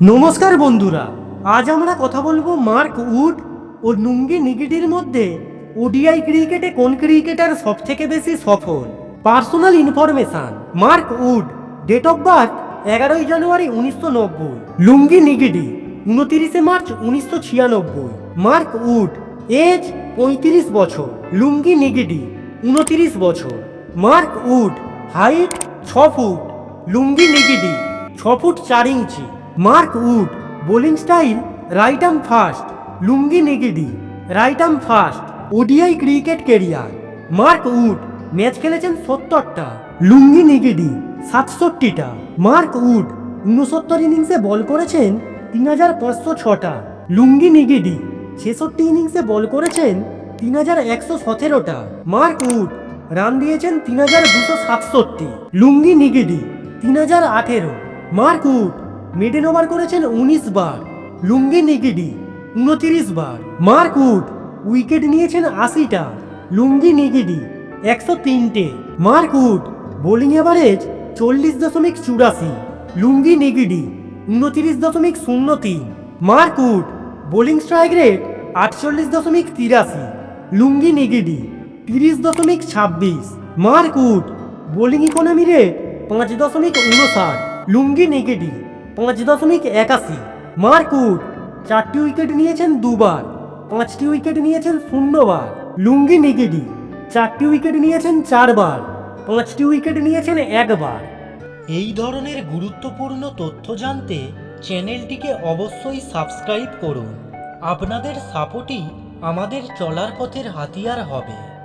নমস্কার বন্ধুরা, আজ আমরা কথা বলব মার্ক উড ও নুঙ্গি নিগিটির মধ্যে ওডিআই ক্রিকেটে কোন ক্রিকেটার সব থেকে বেশি সফল? Personal information, Mark Wood, date of birth এগারোই জানুয়ারি উনিশশো নব্বই, লুঙ্গি নিগিডি উনতিরিশে মার্চ উনিশশো ছিয়ানব্বই, মার্ক উড, এজ পঁয়ত্রিশ বছর, লুঙ্গি নিগিডি উনতিরিশ বছর, মার্ক উড, হাইট ছ ফুট, লুঙ্গি নিগিডি ছ ফুট চার inch. Mark Wood, bowling style, right arm fast, Lungi Ngidi, right arm fast, ODI cricket career Mark Wood, match খেলেছেন সত্তরটা, লুঙ্গি নেগেডি, সাতষট্টিটা। মার্ক উড, উনসত্তর ইনিংসে বল করেছেন তিন হাজার পাঁচশো ছটা, লুঙ্গি নেগেডি, ছেষট্টি ইনিংসে বল করেছেন তিন হাজার একশো সতেরোটা। মার্ক উড, রান দিয়েছেন তিন হাজার দুশো সাতষট্টি, লুঙ্গি নিগিডি, তিন হাজার আঠেরো। মার্ক উড মিডেন ওভার করেছেন উনিশ বার লুঙ্গি নিগিডি উনতিরিশ বার। মার্ক উড উইকেট নিয়েছেন আশিটা লুঙ্গি নিগিডি একশো তিনটে। মার্ক উড বোলিং এভারেজ চল্লিশ দশমিক চুরাশি লুঙ্গি নিগিডি উনতিরিশ দশমিক শূন্য তিন। Mark Wood bowling strike rate আটচল্লিশ দশমিক তিরাশি লুঙ্গি নিগিডি তিরিশ দশমিক ছাব্বিশ। Mark Wood bowling economy rate পাঁচ দশমিক উনষাট লুঙ্গি নেগেডি পাঁচ দশমিক একাশি। মার্ক উড চারটি উইকেট নিয়েছেন দুবার, পাঁচটি উইকেট নিয়েছেন শূন্যবার। লুঙ্গি নেগেডি, চারটি উইকেট নিয়েছেন চারবার, পাঁচটি উইকেট নিয়েছেন একবার। এই ধরনের গুরুত্বপূর্ণ তথ্য জানতে চ্যানেলটিকে অবশ্যই সাবস্ক্রাইব করুন। আপনাদের সাপোর্টই আমাদের চলার পথের হাতিয়ার হবে।